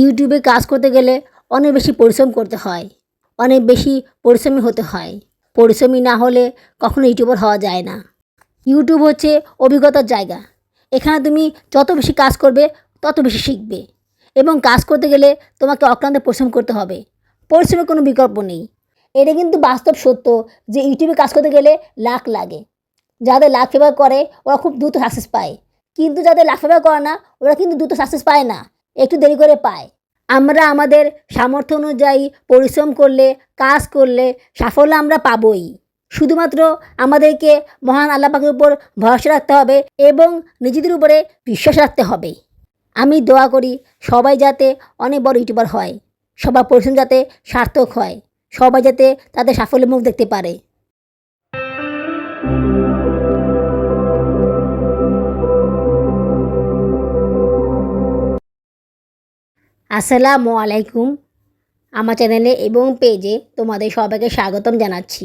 ইউটিউবে কাজ করতে গেলে অনেক বেশি পরিশ্রম করতে হয়, অনেক বেশি পরিশ্রমী হতে হয়। পরিশ্রমী না হলে কখনো ইউটিউবার হওয়া যায় না। ইউটিউব হচ্ছে অভিজ্ঞতার জায়গা। এখানে তুমি যত বেশি কাজ করবে, তত বেশি শিখবে এবং কাজ করতে গেলে তোমাকে অক্লান্ত পরিশ্রম করতে হবে। পরিশ্রমের কোনো বিকল্প নেই। এটা কিন্তু বাস্তব সত্য যে ইউটিউবে কাজ করতে গেলে লাখ লাগে। যাদের লাখ ফেভার করে, ওরা খুব দ্রুত সাকসেস পায়। কিন্তু যাদের লাখ ফেভার করে না, ওরা কিন্তু দ্রুত সাকসেস পায় না। একটু দেরি করে পায়। আমরা আমাদের সামর্থ্য অনুযায়ী পরিশ্রম করলে, কাজ করলে সাফল্য আমরা পাবই। শুধুমাত্র আমাদেরকে মহান আল্লাহ পাকের উপর ভরসা রাখতে হবে এবং নিজেদের উপরে বিশ্বাস রাখতে হবে। আমি দোয়া করি সবাই যাতে অনেক বড় ইউটিউবার হয়, সবার পরিশ্রম যাতে সার্থক হয়, সবাই যাতে তাদের সাফল্যের মুখ দেখতে পারে। আসসালামু আলাইকুম। আমার চ্যানেলে এবং পেজে তোমাদের সবাইকে স্বাগতম জানাচ্ছি।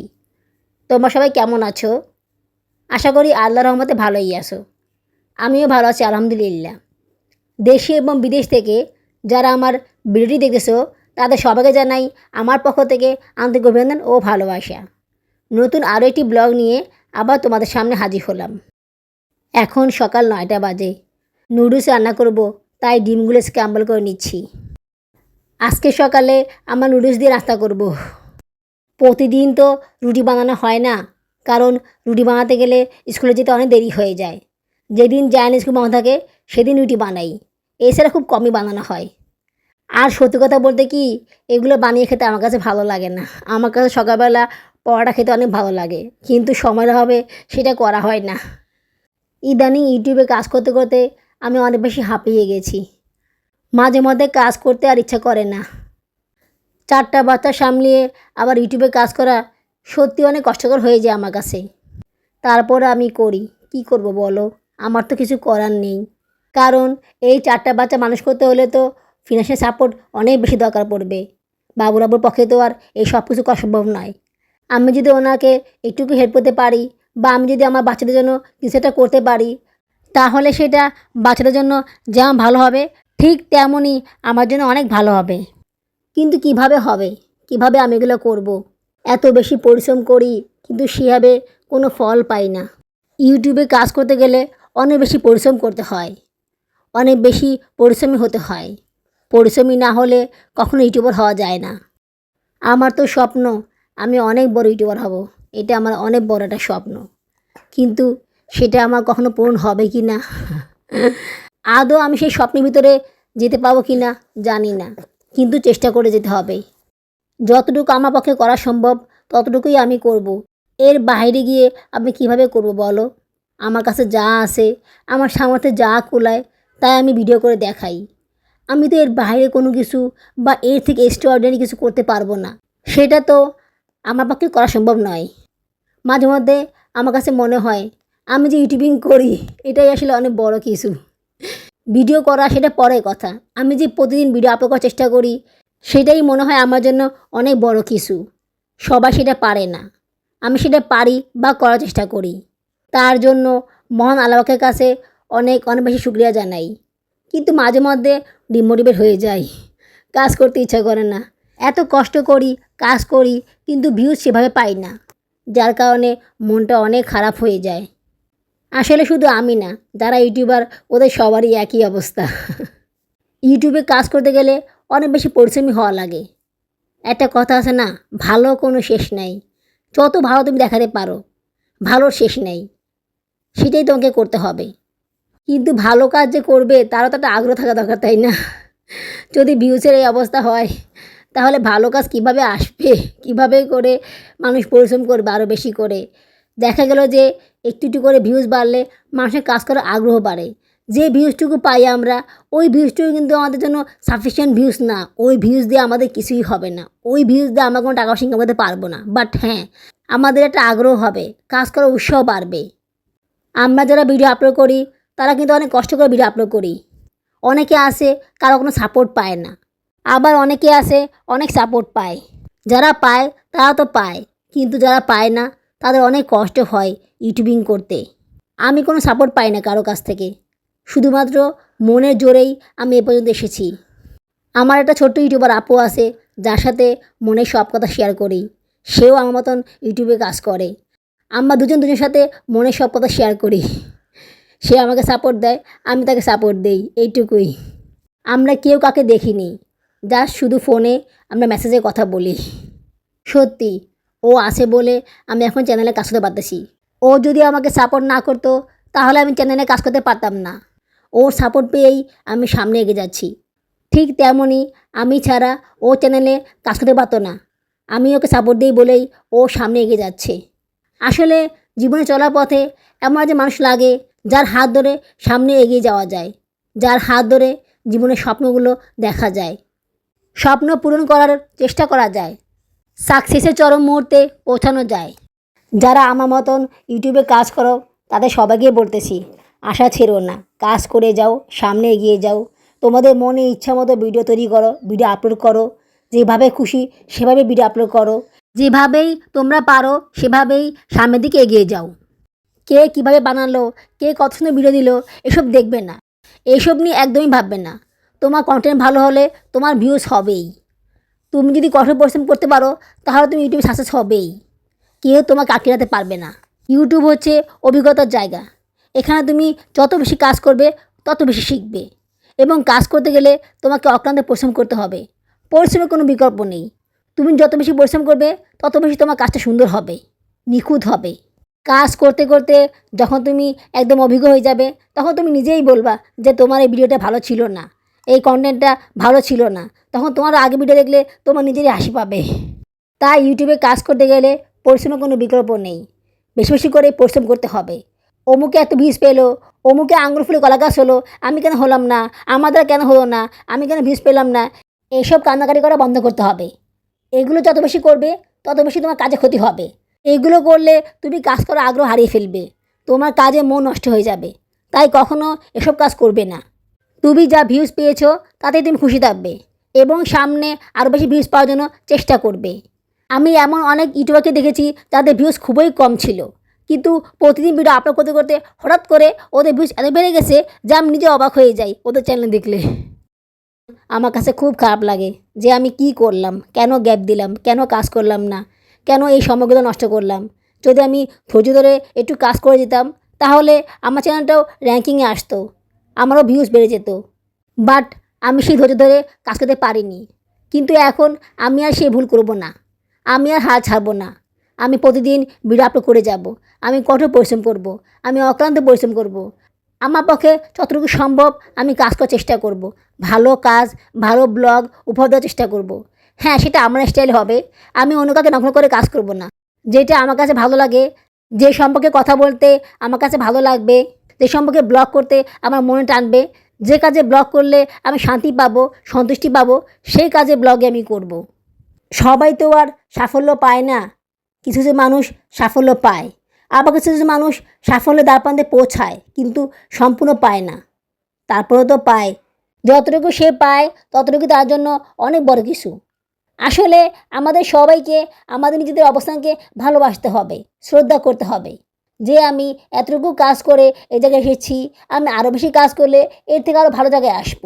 তোমরা সবাই কেমন আছো? আশা করি আল্লাহ রহমতে ভালোই আছো। আমিও ভালো আছি, আলহামদুলিল্লাহ। দেশে এবং বিদেশ থেকে যারা আমার ভিডিওটি দেখতেছো, তাদের সবাইকে জানাই আমার পক্ষ থেকে আন্তরিক অভিনন্দন ও ভালোবাসা। নতুন আরও একটি ব্লগ নিয়ে আবার তোমাদের সামনে হাজির হলাম। এখন সকাল নয়টা বাজে। নুডলস রান্না করব। তাই ডিমগুলো স্ক্যাম্বল করে নিচ্ছি। আজকে সকালে আমার নুডলস দিয়ে নাস্তা করব। প্রতিদিন তো রুটি বানানো হয় না, কারণ রুটি বানাতে গেলে স্কুলে যেতে অনেক দেরি হয়ে যায়। যেদিন যায় না স্কুল বন্ধ থাকে, সেদিন রুটি বানাই। এছাড়া খুব কমই বানানো হয়। আর সত্যি কথা বলতে কি, এগুলো বানিয়ে খেতে আমার কাছে ভালো লাগে না। আমার কাছে সকালবেলা পরোটা খেতে অনেক ভালো লাগে, কিন্তু সময়ের অভাবে সেটা করা হয় না। ইদানিং ইউটিউবে কাজ করতে করতে আমি অনেক বেশি হাঁপিয়ে গেছি। মাঝে মধ্যে কাজ করতে আর ইচ্ছা করে না। চারটা বাচ্চা সামলিয়ে আবার ইউটিউবে কাজ করা সত্যি অনেক কষ্টকর হয়ে যায় আমার কাছে। তারপর আমি করি। কি করব বলো? আমার তো কিছু করার নেই। কারণ এই চারটা বাচ্চা মানুষ করতে হলে তো ফিনান্সিয়াল সাপোর্ট অনেক বেশি দরকার পড়বে। বাবুরাবুর পক্ষে তো আর এই সব কিছু করা সম্ভব নয়। আমি যদি ওনাকে একটুকু হেল্প করতে পারি বা আমি যদি আমার বাচ্চাদের জন্য কিছু একটা করতে পারি তাহলে সেটা বাচ্চাদের জন্য যেমন ভালো হবে, ঠিক তেমনই আমার জন্য অনেক ভালো হবে। কিন্তু কীভাবে হবে? কীভাবে আমি এগুলো করব। এত বেশি পরিশ্রম করি, কিন্তু সেভাবে কোনো ফল পাই না। ইউটিউবে কাজ করতে গেলে অনেক বেশি পরিশ্রম করতে হয়, অনেক বেশি পরিশ্রমী হতে হয়। পরিশ্রমী না হলে কখনো ইউটিউবার হওয়া যায় না। আমার তো স্বপ্ন, আমি অনেক বড় ইউটিউবার হব, এটা আমার অনেক বড় একটা স্বপ্ন। কিন্তু সেটা আমার কখনো পূরণ হবে কি না? আদৌ আমি সেই স্বপ্নের ভিতরে যেতে পাবো কি না, জানি না। কিন্তু চেষ্টা করে যেতে হবে। যতটুকু আমার পক্ষে করা সম্ভব, ততটুকুই আমি করব। এর বাইরে গিয়ে আমি কীভাবে করব বলো? আমার কাছে যা আছে, আমার সামর্থ্যে যা কুলায়, তাই আমি ভিডিও করে দেখাই। আমি তো এর বাইরে কোনো কিছু বা এর থেকে এক্সট্রাঅর্ডিনারি কিছু করতে পারব না। সেটা তো আমার পক্ষে করা সম্ভব নয়। মাঝে মধ্যে আমার কাছে মনে হয় আমি যে ইউটিউবিং করি, এটাই আসলে অনেক বড় কিছু। ভিডিও করা সেটা পরের কথা। আমি যে প্রতিদিন ভিডিও আপলোড করার চেষ্টা করি, সেটাই মনে হয় আমার জন্য অনেক বড় কিছু। সবাই সেটা পারে না। আমি সেটা পারি বা করার চেষ্টা করি। তার জন্য মহান আল্লাহকের কাছে অনেক অনেক বেশি শুক্রিয়া জানাই। কিন্তু মাঝে মধ্যে ডিমোটিভেট হয়ে যাই। কাজ করতে ইচ্ছা করে না। এত কষ্ট করি, কাজ করি, কিন্তু ভিউজ সেভাবে পাই না। যার কারণে মনটা অনেক খারাপ হয়ে যায়। আসলে শুধু আমি না, যারা ইউটিউবার, ওদের সবারই একই অবস্থা। ইউটিউবে কাজ করতে গেলে অনেক বেশি পরিশ্রমী হওয়া লাগে। একটা কথা আছে না, ভালো কোনো শেষ নেই। যত ভালো তুমি দেখাতে পারো, ভালোর শেষ নেই। সেটাই তোমাকে করতে হবে। কিন্তু ভালো কাজ যে করবে, তারও তো একটা আগ্রহ থাকা দরকার, তাই না? যদি ভিউসের এই অবস্থা হয়, তাহলে ভালো কাজ কীভাবে আসবে? কীভাবে করে মানুষ পরিশ্রম করবে আরও বেশি করে? দেখা গেল যে একটু একটু করে ভিউজ বাড়লে মানুষের কাজ করার আগ্রহ বাড়ে। যে ভিউজটুকু পাই আমরা, ওই ভিউজটুকু কিন্তু আমাদের জন্য সাফিসিয়েন্ট ভিউজ না। ওই ভিউজ দিয়ে আমাদের কিছুই হবে না। ওই ভিউজ দিয়ে আমরা কোনো টাকা ইনকাম করতে পারব না। বাট হ্যাঁ আমাদের একটা আগ্রহ হবে, কাজ করার উৎসাহ বাড়বে। আমরা যারা ভিডিও আপলোড করি, তারা কিন্তু অনেক কষ্ট করে ভিডিও আপলোড করি। অনেকে আসে, কারও কোনো সাপোর্ট পায় না। আবার অনেকে আসে, অনেক সাপোর্ট পায়। যারা পায়, তারা তো পায়। কিন্তু যারা পায় না তাদের অনেক কষ্ট হয় ইউটিউবিং করতে। আমি কোনো সাপোর্ট পাই না কারও কাছ থেকে। শুধুমাত্র মনের জোরেই আমি এ পর্যন্ত এসেছি। আমার একটা ছোট্ট ইউটিউবার আপু আছে, যার সাথে মনের সব কথা শেয়ার করি। সেও আমার মতন ইউটিউবে কাজ করে। আমরা দুজন দুজনের সাথে মনের সব কথা শেয়ার করি। সে আমাকে সাপোর্ট দেয়, আমি তাকে সাপোর্ট দেই, এইটুকুই। আমরা কেউ কাকে দেখিনি জাস্ট শুধু ফোনে আমরা মেসেজে কথা বলি। সত্যি ও আছে বলে আমি এখন চ্যানেলে কাজ করতে পারতেছি। ও যদি আমাকে সাপোর্ট না করতো, তাহলে আমি চ্যানেলে কাজ করতে পারতাম না। ওর সাপোর্ট পেয়েই আমি সামনে এগিয়ে যাচ্ছি। ঠিক তেমনই আমি ছাড়া ও চ্যানেলে কাজ করতে পারতো না। আমি ওকে সাপোর্ট দিই বলেই ও সামনে এগিয়ে যাচ্ছে। আসলে জীবনে চলার পথে এমন যে মানুষ লাগে যার হাত ধরে সামনে এগিয়ে যাওয়া যায়, যার হাত ধরে জীবনের স্বপ্নগুলো দেখা যায়। স্বপ্ন পূরণ করার চেষ্টা করা যায়। সাকসেসের চরম মুহূর্তে পৌঁছানো যায়। যারা আমার মতন ইউটিউবে কাজ করো, তাদের সবাইকে বলতেছি, আশা ছেড়ো না। কাজ করে যাও, সামনে এগিয়ে যাও। তোমাদের মনে ইচ্ছা মতো ভিডিও তৈরি করো ভিডিও আপলোড করো। যেভাবে খুশি, সেভাবে ভিডিও আপলোড করো। যেভাবেই তোমরা পারো, সেভাবেই সামনের দিকে এগিয়ে যাও। কে কীভাবে বানালো, কে কত সুন্দর ভিডিও দিল, এসব দেখবে না। এসব নিয়ে একদমই ভাববে না। তোমার কন্টেন্ট ভালো হলে তোমার ভিউজ হবেই। তুমি যদি কঠোর পরিশ্রম করতে পারো, তাহলে তুমি ইউটিউবে সাকসেস হবেই। কেউ তোমাকে আটকে পারবে না। ইউটিউব হচ্ছে অভিজ্ঞতার জায়গা। এখানে তুমি যত বেশি কাজ করবে, তত বেশি শিখবে। এবং কাজ করতে গেলে তোমাকে অক্লান্ত পরিশ্রম করতে হবে। পরিশ্রমের কোনো বিকল্প নেই। তুমি যত বেশি পরিশ্রম করবে, তত বেশি তোমার কাজটা সুন্দর হবে, নিখুঁত হবে। কাজ করতে করতে যখন তুমি একদম অভিজ্ঞ হয়ে যাবে, তখন তুমি নিজেই বলবা যে তোমার এই ভিডিওটা ভালো ছিল না। এই কন্টেন্টটা ভালো ছিল না। তখন তোমার আগে ভিডিও দেখলে তোমার নিজেরই হাসি পাবে। তাই ইউটিউবে কাজ করতে গেলে পরিশ্রমের কোনো বিকল্প নেই। বেশি বেশি করে পরিশ্রম করতে হবে। অমুকে এত ভিউজ পেল, অমুকে আঙুর ফুলে কলা গাছ হলো, আমি কেন হলাম না? আমাদের কেন হলো না? আমি কেন ভিউজ পেলাম না? এইসব কান্নাকাটি করা বন্ধ করতে হবে। এগুলো যত বেশি করবে, তত বেশি তোমার কাজে ক্ষতি হবে। এইগুলো করলে তুমি কাজ করার আগ্রহ হারিয়ে ফেলবে। তোমার কাজে মন নষ্ট হয়ে যাবে। তাই কখনো এসব কাজ করবে না। তুমি যা ভিউজ পেয়েছ, তাতে তুমি খুশি থাকবে এবং সামনে আরও বেশি ভিউজ পাওয়ার জন্য চেষ্টা করবে। আমি এমন অনেক ইউটিউবারকে দেখেছি, যাদের ভিউজ খুবই কম ছিল। কিন্তু প্রতিদিন ভিডিও আপলোড করতে করতে হঠাৎ করে ওদের ভিউজ এত বেড়ে গেছে যে আমি নিজে অবাক হয়ে যাই ওদের চ্যানেল দেখলে। আমার কাছে খুব খারাপ লাগে যে আমি কি করলাম, কেন গ্যাপ দিলাম, কেন কাজ করলাম না, কেন এই সময়গুলো নষ্ট করলাম। যদি আমি ধৈর্য ধরে একটু কাজ করে দিতাম তাহলে আমার চ্যানেলটাও র্যাঙ্কিংয়ে আসতো। আমারও ভিউজ বেড়ে যেত বাট আমি সেই ধৈর্য ধরে কাজ করতে পারিনি কিন্তু এখন আমি আর সেই ভুল করব না আমি আর হাল ছাড়বো না আমি প্রতিদিন ভিডিও করে যাব আমি কঠোর পরিশ্রম করব। আমি অক্লান্ত পরিশ্রম করব। আমার পক্ষে যতটুকু সম্ভব আমি কাজ করার চেষ্টা করব। ভালো কাজ, ভালো ব্লগ উপহার দেওয়ার চেষ্টা করব। হ্যাঁ সেটা আমার স্টাইল হবে আমি অন্য কাউকে নকল করে কাজ করব না যেটা আমার কাছে ভালো লাগে, যে সম্পর্কে কথা বলতে আমার কাছে ভালো লাগবে যে সম্পর্কে ব্লগ করতে আমার মনে টানবে। যে কাজে ব্লগ করলে আমি শান্তি পাবো, সন্তুষ্টি পাবো, সেই কাজে ব্লগে আমি করব। সবাই তো আর সাফল্য পায় না। কিছু কিছু মানুষ সাফল্য পায়। আবার কিছু কিছু মানুষ সাফল্যের দ্বারপ্রান্তে পৌঁছায়, কিন্তু সম্পূর্ণ পায় না। তারপরেও তো পায়। যতটুকু সে পায়, ততটুকু তার জন্য অনেক বড় কিছু। আসলে আমাদের সবাইকে, আমাদের নিজেদের অবস্থানকে ভালোবাসতে হবে, শ্রদ্ধা করতে হবে। যে আমি এতটুকু কাজ করে এই জায়গায় এসেছি, আমি আরও বেশি কাজ করলে এর থেকে আরও ভালো জায়গায় আসব।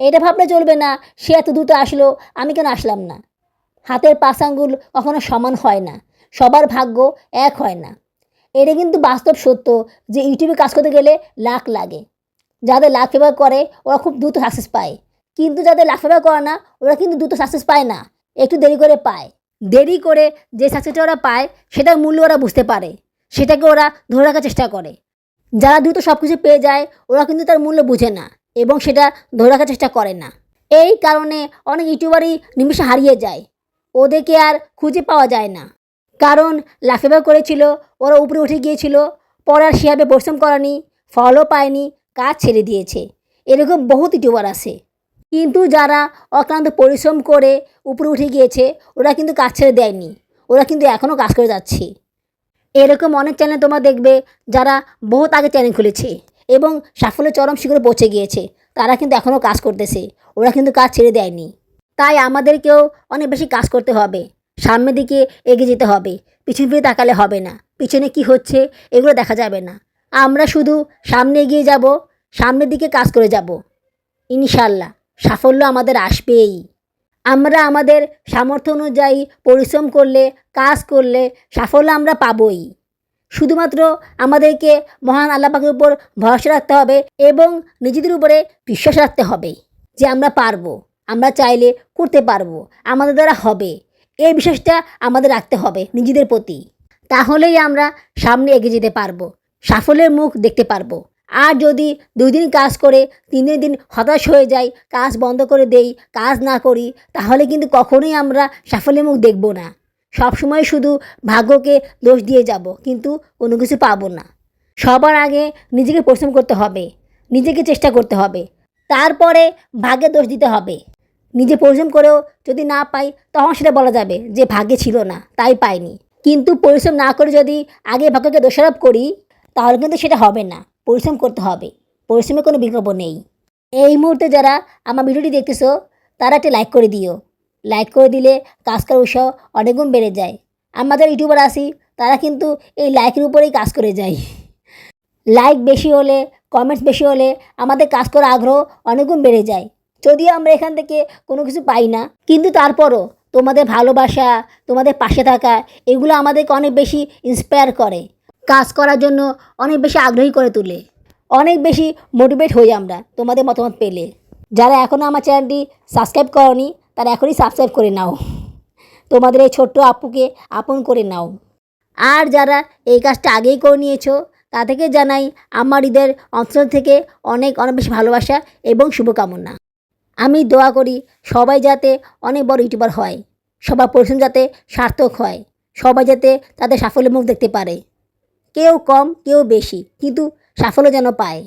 এটা ভাবলে চলবে না, সে এত দ্রুত আসলো, আমি কেন আসলাম না? হাতের পাঁচ আঙ্গুল কখনো সমান হয় না, সবার ভাগ্য এক হয় না। এটা কিন্তু বাস্তব সত্য যে ইউটিউবে কাজ করতে গেলে লাখ লাগে। যাদের লাখ ফেভার করে, ওরা খুব দ্রুত সাকসেস পায়। কিন্তু যাদের লাখ ফেভার করে না, ওরা কিন্তু দ্রুত সাকসেস পায় না, একটু দেরি করে পায়। দেরি করে যে সাকসেসটা ওরা পায়, সেটার মূল্য ওরা বুঝতে পারে। সেটাকে ওরা ধরে রাখার চেষ্টা করে। যারা দ্রুত সব কিছু পেয়ে যায়, ওরা কিন্তু তার মূল্য বুঝে না এবং সেটা ধরে রাখার চেষ্টা করে না। এই কারণে অনেক ইউটিউবারই নিমিষে হারিয়ে যায়। ওদেরকে আর খুঁজে পাওয়া যায় না। কারণ লাফেবার করেছিল, ওরা উপরে উঠে গিয়েছিল, পরে আর সেভাবে পরিশ্রম করেনি, ফলও পায়নি, কাজ ছেড়ে দিয়েছে। এরকম বহুত ইউটিউবার আছে। কিন্তু যারা অক্লান্ত পরিশ্রম করে উপরে উঠে গিয়েছে, ওরা কিন্তু কাজ ছেড়ে দেয়নি। ওরা কিন্তু এখনও কাজ করে যাচ্ছে। এরকম অনেক চ্যানেল তোমরা দেখবে যারা বহুত আগে চ্যানেল খুলেছে এবং সাফল্যের চরম শিখরে পৌঁছে গিয়েছে। তারা কিন্তু এখনও কাজ করতেছে। ওরা কিন্তু কাজ ছেড়ে দেয়নি। তাই আমাদেরকেও অনেক বেশি কাজ করতে হবে। সামনের দিকে এগিয়ে যেতে হবে। পিছন ফিরে তাকালে হবে না। পিছনে কি হচ্ছে এগুলো দেখা যাবে না। আমরা শুধু সামনে এগিয়ে যাব, সামনের দিকে কাজ করে যাব। ইনশাল্লাহ সাফল্য আমাদের আসবেই। আমরা আমাদের সামর্থ্য অনুযায়ী পরিশ্রম করলে, কাজ করলে সাফল্য আমরা পাবই। শুধুমাত্র আমাদেরকে মহান আল্লাহ পাকের উপর ভরসা রাখতে হবে এবং নিজেদের উপরে বিশ্বাস রাখতে হবে যে আমরা পারব, আমরা চাইলে করতে পারব, আমাদের দ্বারা হবে। এই বিশ্বাসটা আমাদের রাখতে হবে নিজেদের প্রতি। তাহলেই আমরা সামনে এগিয়ে যেতে পারব, সাফল্যের মুখ দেখতে পারব। আর যদি দুই দিন কাজ করে, তিন দিন দিন হতাশ হয়ে যাই, কাজ বন্ধ করে দেই, কাজ না করি, তাহলে কিন্তু কখনোই আমরা সাফল্যের মুখ দেখব না। সবসময় শুধু ভাগ্যকে দোষ দিয়ে যাব, কিন্তু কোনো কিছু পাবো না। সবার আগে নিজেকে পরিশ্রম করতে হবে, নিজেকে চেষ্টা করতে হবে, তারপরে ভাগ্যে দোষ দিতে হবে। নিজে পরিশ্রম করেও যদি না পাই, তখন সেটা বলা যাবে যে ভাগ্যে ছিল না, তাই পাইনি। কিন্তু পরিশ্রম না করে যদি আগে ভাগ্যকে দোষারোপ করি, তাহলে কিন্তু সেটা হবে না। পরিশ্রম করতে হবে। পরিশ্রমের কোনো বিকল্প নেই। এই মুহূর্তে যারা আমার ভিডিওটি দেখতেছো, তারা একটা লাইক করে দিও। লাইক করে দিলে কাজ করার উৎসাহ অনেক গুণ বেড়ে যায়। আমাদের ইউটিউবার আসি, তারা কিন্তু এই লাইকের উপরেই কাজ করে যায়। লাইক বেশি হলে কমেন্টস বেশি হলে আমাদের কাজ করার আগ্রহ অনেকগুণ বেড়ে যায়। যদিও আমরা এখান থেকে কোনো কিছু পাই না, কিন্তু তারপরও তোমাদের ভালোবাসা, তোমাদের পাশে থাকা, এগুলো আমাদেরকে অনেক বেশি ইন্সপায়ার করে। কাজ করার জন্য অনেক বেশি আগ্রহী করে তোলে। অনেক বেশি মোটিভেট হই আমরা, তোমাদের মতামত পেলে। যারা এখনও আমার চ্যানেলটি সাবস্ক্রাইব করনি, তারা এখনই সাবস্ক্রাইব করে নাও। তোমাদের এই ছোট্ট আপুকে আপন করে নাও। আর যারা এই কাজটা আগেই করে নিয়েছো, তাদেরকে জানাই আমার ঈদের অঞ্চল থেকে অনেক অনেক বেশি ভালোবাসা এবং শুভকামনা। আমি দোয়া করি সবাই যাতে অনেক বড় ইউটিউবার হয়, সবার পরিশ্রম যাতে সার্থক হয়, সবাই যাতে তাদের সাফল্যের মুখ দেখতে পারে। কেউ কম, কেউ বেশি, কিন্তু সাফল্য যেন পায়।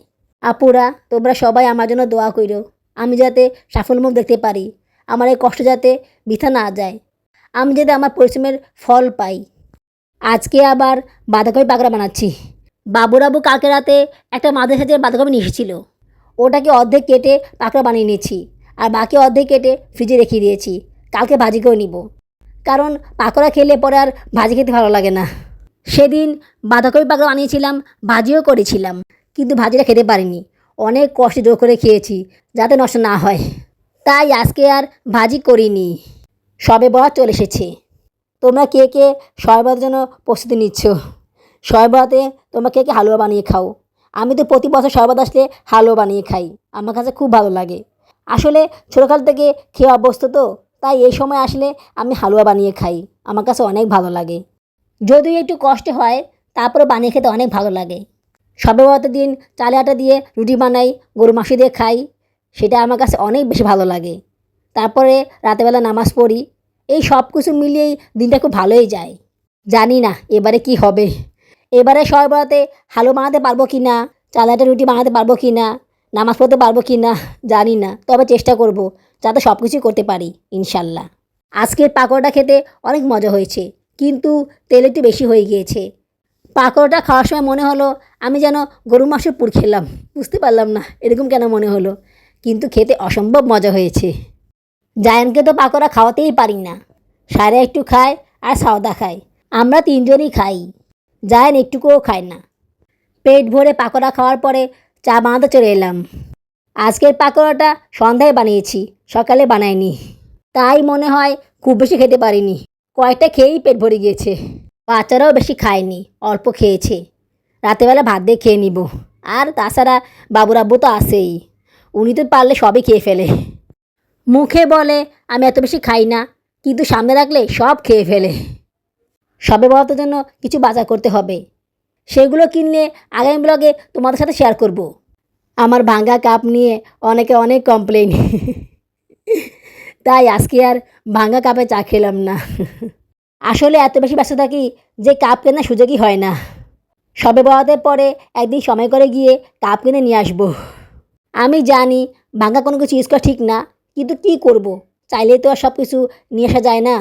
আপুরা, তোমরা সবাই আমার জন্য দোয়া করো আমি যাতে সাফল্য মুখ দেখতে পারি, আমার এই কষ্ট যাতে বৃথা না যায়, আমি যাতে আমার পরিশ্রমের ফল পাই। আজকে আবার বাঁধাকপি পাকড়া বানাচ্ছি। বাবুরাবু কালকে রাতে একটা মাঝে সাথে বাঁধাকপি নিয়ে ওটাকে অর্ধেক কেটে পাকড়া বানিয়ে নিয়েছি, আর বাকি অর্ধেক কেটে ফ্রিজে রেখে দিয়েছি। কালকে ভাজি করে নিব। কারণ পাকোড়া খেলে পরে আর ভাজি খেতে ভালো লাগে না। সেদিন বাঁধাকপি পাকড়া বানিয়েছিলাম ভাজিও করেছিলাম, কিন্তু ভাজিটা খেতে পারিনি। অনেক কষ্টে জোর করে খেয়েছি, যাতে নষ্ট না হয়। তাই আজকে আর ভাজি করিনি। সবে বরাত চলে এসেছে। তোমরা কে কে সয়বরাতের জন্য প্রস্তুতি নিচ্ছ? সয়বরাতে তোমরা কে কে হালুয়া বানিয়ে খাও? আমি তো প্রতি বছর সয়বরাত আসলে হালুয়া বানিয়ে খাই, আমার কাছে খুব ভালো লাগে। আসলে ছোটোকাল থেকে খেয়ে অভ্যস্ত তো, তাই এই সময় আসলে আমি হালুয়া বানিয়ে খাই, আমার কাছে অনেক ভালো লাগে। যদিও একটু কষ্ট হয় তারপরে বানিয়ে খেতে অনেক ভালো লাগে। সবে দিন চালে আটা দিয়ে রুটি বানাই গরু মাংস দিয়ে খাই, সেটা আমার কাছে অনেক বেশি ভালো লাগে। তারপরে রাতেবেলা নামাজ পড়ি, এই সব কিছু মিলিয়েই দিনটা খুব ভালোই যায়। জানি না এবারে কি হবে। এবারে সবাই বরাতে হালুয়া বানাতে পারব কি না চালাটা রুটি বানাতে পারব কি না, নামাজ পড়তে পারব কি না, জানি না। তবে চেষ্টা করব যাতে সব কিছুই করতে পারি, ইনশাল্লাহ। আজকের পাকোড়াটা খেতে অনেক মজা হয়েছে। কিন্তু তেল একটু বেশি হয়ে গিয়েছে। পাকোড়াটা খাওয়ার সময় মনে হলো আমি যেন গরু মাংসের পুর খেলাম। বুঝতে পারলাম না এরকম কেন মনে হলো। কিন্তু খেতে অসম্ভব মজা হয়েছে। জায়ানকে তো পাকোড়া খাওয়াতেই পারি না। সারে একটু খায় আর সাওদা খায়। আমরা তিনজনই খাই। জায়ান একটুকুও খায় না। পেট ভরে পাকোড়া খাওয়ার পরে চা বানাতে চলে এলাম। আজকের পাকোড়াটা সন্ধ্যায় বানিয়েছি, সকালে বানাইনি। তাই মনে হয় খুব বেশি খেতে পারিনি। কয়েকটা খেয়েই পেট ভরে গিয়েছে। বাচ্চারাও বেশি খায়নি, অল্প খেয়েছে। রাতেবেলা ভাত দিয়ে খেয়ে নিব। আর তাছাড়া বাবুরাব্বু তো আসেই উনি তো পারলে সবই খেয়ে ফেলে। মুখে বলে, আমি এত বেশি খাই না, কিন্তু সামনে রাখলে সব খেয়ে ফেলে। সবে বরাতের জন্য কিছু বাজার করতে হবে। সেগুলো কিনলে আগামী ব্লগে তোমাদের সাথে শেয়ার করব। আমার ভাঙ্গা কাপ নিয়ে অনেকে অনেক কমপ্লেন তাই আজকে আর ভাঙ্গা কাপে চা খেলাম না। আসলে এত বেশি ব্যস্ত থাকি যে কাপ কেনার সুযোগই হয় না। সবে বরাতের পরে একদিন সময় করে গিয়ে কাপ কিনে নিয়ে আসব। আমি জানি ভাঙ্গা কোনো কিছু ইউজ করা ঠিক না, কিন্তু কী করব। চাইলে তো আর সব কিছু নিয়ে আসা যায় না।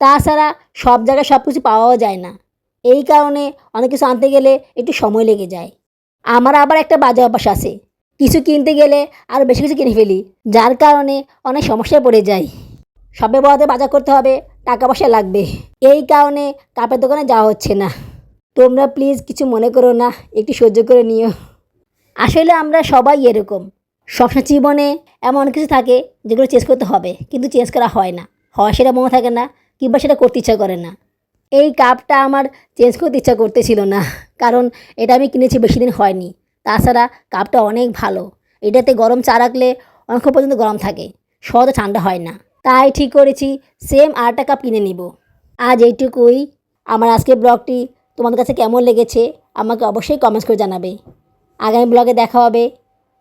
তাছাড়া সব জায়গায় সব কিছু পাওয়াও যায় না। এই কারণে অনেক কিছু আনতে গেলে একটু সময় লেগে যায়। আমার আবার একটা বাজে অভ্যাস আছে। কিছু কিনতে গেলে আর বেশি কিছু কিনে ফেলি, যার কারণে অনেক সমস্যায় পড়ে যাই। সবে বড়তে বাজার করতে হবে, টাকা পয়সা লাগবে। এই কারণে কাপের দোকানে যাওয়া হচ্ছে না। তোমরা প্লিজ কিছু মনে করো না, একটু সহ্য করে নিও। আসলে আমরা সবাই এরকম। সবসময় জীবনে এমন কিছু থাকে, যেগুলো চেঞ্জ করতে হবে, কিন্তু চেঞ্জ করা হয় না। হয় সেটা মনে থাকে না, কিংবা সেটা করতে ইচ্ছা করে না। এই কাপটা আমার চেঞ্জ করতে ইচ্ছা করতেছিল না, কারণ এটা আমি কিনেছি বেশি দিন হয়নি। তাছাড়া কাপটা অনেক ভালো। এটাতে গরম চা রাখলে অনেকক্ষণ পর্যন্ত গরম থাকে, সহজে ঠান্ডা হয় না। তাই ঠিক করেছি সেম আরেকটা কাপ কিনে নিব। আজ এইটুকুই। আমার আজকের ব্লগটি তোমাদের কাছে কেমন লেগেছে, আমাকে অবশ্যই কমেন্টস করে জানাবে। আগামী ব্লগে দেখা হবে।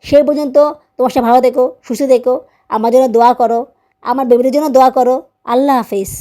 সেই পর্যন্ত তোমার সাথে ভালো থেকো, সুস্থ থেকো। আমার জন্য দোয়া করো। আমার বেবিদের জন্য দোয়া করো। আল্লাহ হাফিজ।